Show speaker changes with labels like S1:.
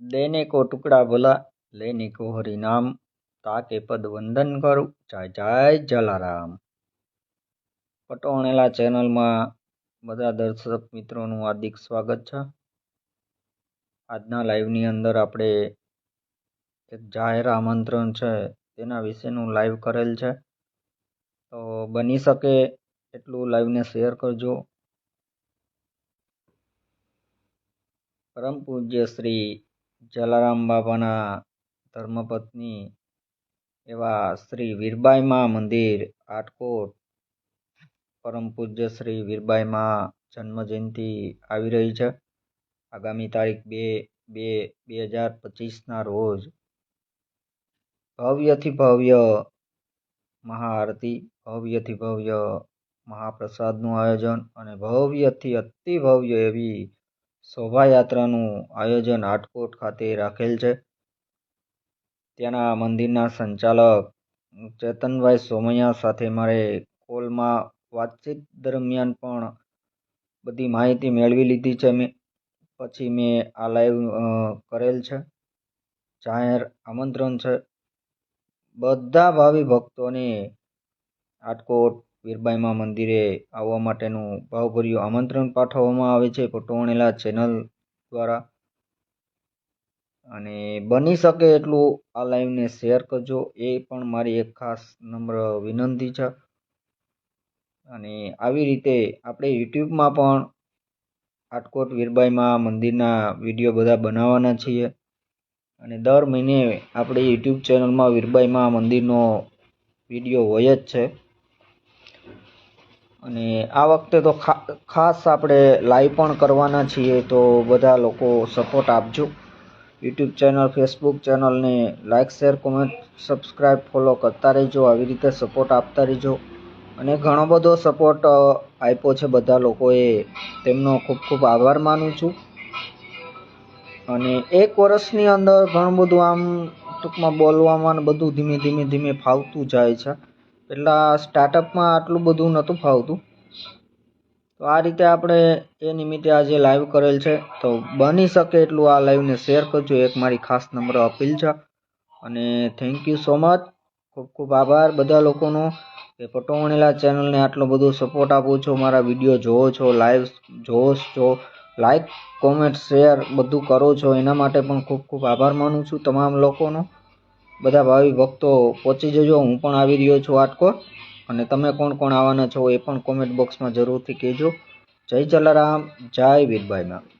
S1: દેને કો ટુકડા ભલા, લેને કો હરિનામ, તાકે પદ વંદન કરું જય જય જલારામ. પટોણેલા ચેનલમાં બધા દર્શક મિત્રોનું હાર્દિક સ્વાગત છે. આજના લાઈવની અંદર આપણે એક જાહેર આમંત્રણ છે, તેના વિશેનું લાઈવ કરેલ છે. તો બની શકે એટલું લાઈવને શેર કરજો. પરમ પૂજ્ય શ્રી જલારામ બાપાના ધર્મપત્ની એવા શ્રી વીરબાઈ મા મંદિર, આટકોટ, પરમ પૂજ્ય શ્રી વીરબાઈમાં જન્મ જન્મજયંતિ આવી રહી છે. આગામી તારીખ બે બે બે હજાર પચીસના રોજ ભવ્યથી ભવ્ય મહાઆરતી, ભવ્યથી ભવ્ય મહાપ્રસાદનું આયોજન અને ભવ્યથી અતિ ભવ્ય એવી શોભાયાત્રાનું આયોજન આટકોટ ખાતે રાખેલ છે. ત્યાંના મંદિરના સંચાલક ચેતનભાઈ સોમૈયા સાથે મારે કોલમાં વાતચીત દરમિયાન પણ બધી માહિતી મેળવી લીધી છે મેં. પછી મેં આ લાઈવ કરેલ છે. જાહેર આમંત્રણ છે. બધા ભાવિ ભક્તોને આટકોટ વીરબાઈમાં મંદિરે આવવા માટેનું ભાવભર્યું આમંત્રણ પાઠવવામાં આવે છે પટોવણેલા ચેનલ દ્વારા. અને બની શકે એટલું આ લાઈવને શેર કરજો, એ પણ મારી એક ખાસ નમ્ર વિનંતી છે. અને આવી રીતે આપણે યુટ્યુબમાં પણ આટકોટ વીરબાઈમાં મંદિરના વીડિયો બધા બનાવવાના છીએ. અને દર મહિને આપણે યુટ્યુબ ચેનલમાં વીરબાઈમાં મંદિરનો વીડિયો હોય જ છે. અને આ વખતે તો ખાસ આપણે લાઈવ પણ કરવાના છીએ, તો બધા લોકો સપોર્ટ આપજો. યુટ્યુબ ચેનલ ફેસબુક ચેનલને like share comment subscribe follow કરતા રહેજો, આવી રીતે સપોર્ટ આપતા રહેજો. અને ઘણો બધો સપોર્ટ આપ્યો છે બધા લોકોએ. તેમનો ખૂબ ખૂબ આભાર માનું છું. અને એક વર્ષની અંદર ઘણું બધું આમ ટૂંકમાં બોલવામાં બધું ધીમે ધીમે ધીમે ફાવતું જાય છે. પહેલાં સ્ટાર્ટઅપમાં આટલું બધું નહોતું ફાવતું. તો આ રીતે આપણે એ નિમિત્તે આજે લાઈવ કરેલ છે, તો બની શકે એટલું આ લાઈવને શેર કરજો. એક મારી ખાસ નંબર અપીલ છે. અને થેન્ક યુ સો મચ ખૂબ ખૂબ આભાર. બધા લોકોનો કે પટોવણેલા ચેનલને આટલો બધો સપોર્ટ આપો છો, મારા વીડિયો જોવો છો લાઈવ જોવો છો લાઈક કોમેન્ટ શેર બધું કરો છો, એના માટે પણ ખૂબ ખૂબ આભાર માનું છું તમામ લોકોનો. બધા ભાવિ ભક્તો પહોંચી જજો. હું પણ આવી રહ્યો છું આટકોટ અને તમે કોણ કોણ આવવાના છો એ પણ કોમેન્ટ બોક્સમાં જરૂરથી કહેજો. જય જલારામ. જય વીરબાઈમાં